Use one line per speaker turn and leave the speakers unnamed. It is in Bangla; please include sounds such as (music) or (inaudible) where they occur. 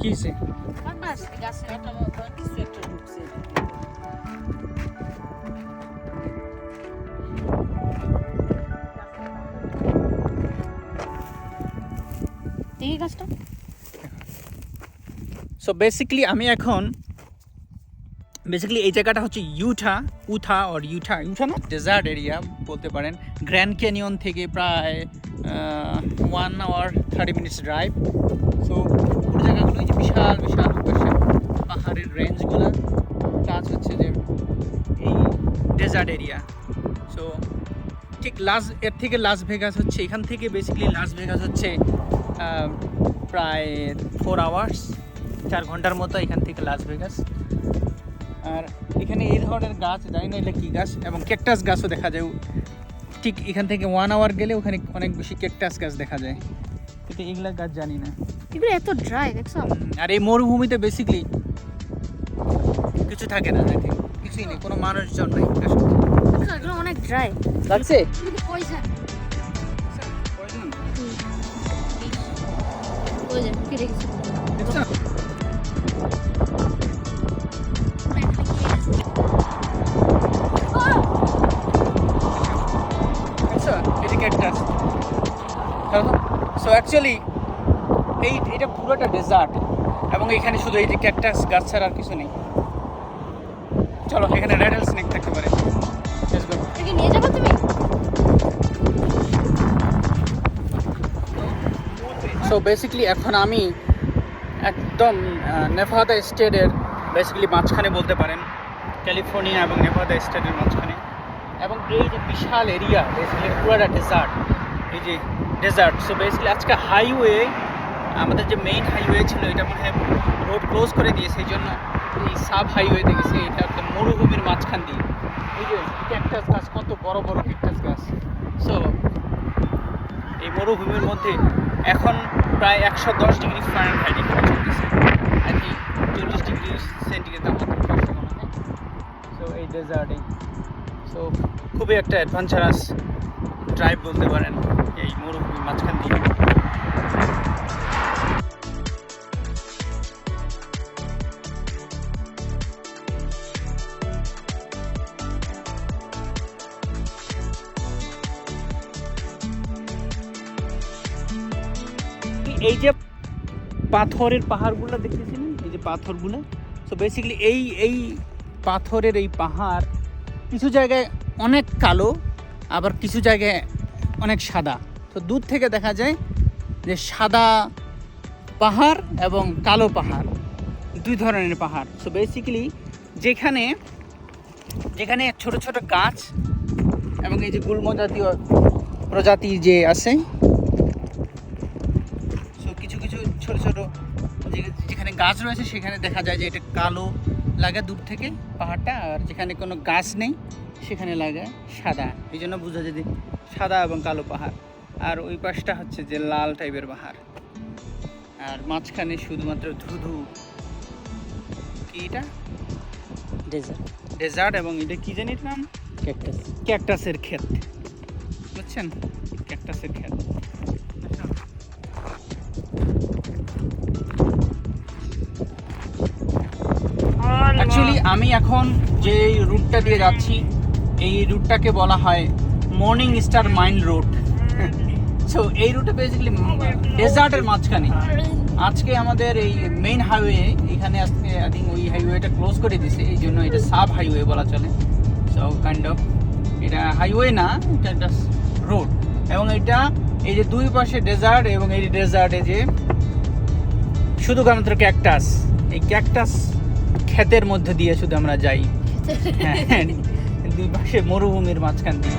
কি হয়েছে সো বেসিক্যালি আমি এখন বেসিক্যালি এই জায়গাটা হচ্ছে ইউথা উথা অর ইউথা ইউথা না ডেজার্ট এরিয়া বলতে পারেন। গ্র্যান্ড ক্যানিয়ন থেকে প্রায় one hour thirty minutes drive so পুরো জায়গাগুলো যে বিশাল বিশাল পাশে পাহাড়ের রেঞ্জগুলো প্লাস হচ্ছে যে এই ডেজার্ট এরিয়া সো ঠিক লাস এর থেকে লাস ভেগাস হচ্ছে, এখান থেকে বেসিক্যালি লাস ভেগাস হচ্ছে প্রায় ফোর আওয়ার্স চার ঘণ্টার মতো এখান থেকে লাস ভেগাস আর এখানে এই ধরনের গাছ জানি না এটা কী গাছ এবং ক্যাকটাস গাছও দেখা যায়। ঠিক এখান থেকে ওয়ান আওয়ার গেলে ওখানে অনেক বেশি ক্যাকটাস গাছ দেখা যায়। কিন্তু এগুলা গাছ জানি না।
এগুলো এত ড্রাই দেখছ?
আর এই মরুভূমিতে বেসিকলি কিছু থাকে না নাকি কিছুই নেই কোনো মানুষজন নেই
এগুলো অনেক ড্রাই
লাগছে?
পয়সা।
এটা ক্যাকটাস সো অ্যাকচুয়ালি এই এটা পুরোটা ডেজার্ট এবং এখানে শুধু এই যে ক্যাকটাস গাছ ছাড়া আর কিছু নেই। চলো এখানে রেডেল স্নেক থাকতে পারে।
নিয়ে যাব তুমি?
সো বেসিক্যালি এখন আমি একদম নেভাদা স্টেটের বেসিক্যালি মাঝখানে বলতে পারেন। ক্যালিফোর্নিয়া এবং নেভাদা স্টেটের মাঝখানে। এবং এই যে বিশাল এরিয়া বেসিক্যালি পুরোটা ডেজার্ট এই যে ডেজার্ট সো বেসিক্যালি আজকে হাইওয়ে আমাদের যে মেইন হাইওয়ে ছিল, এটা মনে হয় রোড ক্লোজ করে দিয়েছে, এই জন্য এই সাব হাইওয়েতে গেছে, এটা একদম মরুভূমির মাঝখান দিয়ে। এই যে ক্যাকটাস গাছ, কত বড় বড় ক্যাকটাস গাছ। সো এই মরুভূমির মধ্যে এখন প্রায় একশো দশ ডিগ্রি ফারেনহাইট এখানে চলতেছে। আর কি চল্লিশ ডিগ্রি সেন্টিগ্রেড তাপমাত্রা মনে হয়। সো এই ডেজার্টে সো খুবই একটা অ্যাডভেঞ্চারাস ড্রাইভ বলতে পারেন, এই মরুভূমির মাঝখান দিয়ে। এই যে পাথরের পাহাড়গুলো দেখতেছেন? এই যে পাথরগুলো। সো বেসিক্যালি এই এই পাথরের এই পাহাড় কিছু জায়গায় অনেক কালো, আবার কিছু জায়গায় অনেক সাদা। তো দূর থেকে দেখা যায় যে সাদা পাহাড় এবং কালো পাহাড়, দুই ধরনের পাহাড়। সো বেসিক্যালি যেখানে যেখানে ছোট ছোট গাছ এবং এই যে গুল্ম জাতীয় প্রজাতি যে আছে সো কিছু কিছু ছোট ছোট যেখানে গাছ রয়েছে সেখানে দেখা যায় যে এটা কালো লাগে দূর থেকে পাহাড়টা আর যেখানে কোনো গাছ নেই সেখানে লাগে সাদা। এই জন্য বোঝা যায় যে সাদা এবং কালো পাহাড়। আর ওই পাশটা হচ্ছে যে লাল টাইপের পাহাড়। আর মাঝখানে শুধুমাত্র ধুধু। এটা?
ডেজার্ট
ডেজার্ট এবং এটা কী জানি নাম?
ক্যাকটাস
ক্যাকটাসের ক্ষেত। বুঝছেন? ক্যাকটাসের ক্ষেত। আমি এখন যে রুটটা দিয়ে যাচ্ছি, এই রুটটাকে বলা হয় morning star mind root. (laughs) So এই রুটে বেসিক্যালি ডেজার্টের মাঝখানে। আজকে আমাদের এই মেইন হাইওয়ে এখানে আজকে আই থিঙ্ক ওই হাইওয়েটা ক্লোজ করে দিছে, এই জন্য এটা সাব হাইওয়ে বলা চলে। সো কাইন্ড অফ এটা হাইওয়ে না, এটা একটা রোড এবং এটা এই যে দুই পাশে ডেজার্ট এবং এই ডেজার্টে যে শুধু মাত্র ক্যাকটাস এই ক্যাকটাস ক্ষেতের মধ্যে দিয়ে শুধু আমরা যাই। হ্যাঁ দুই পাশে মরুভূমির মাঝখান দিয়ে।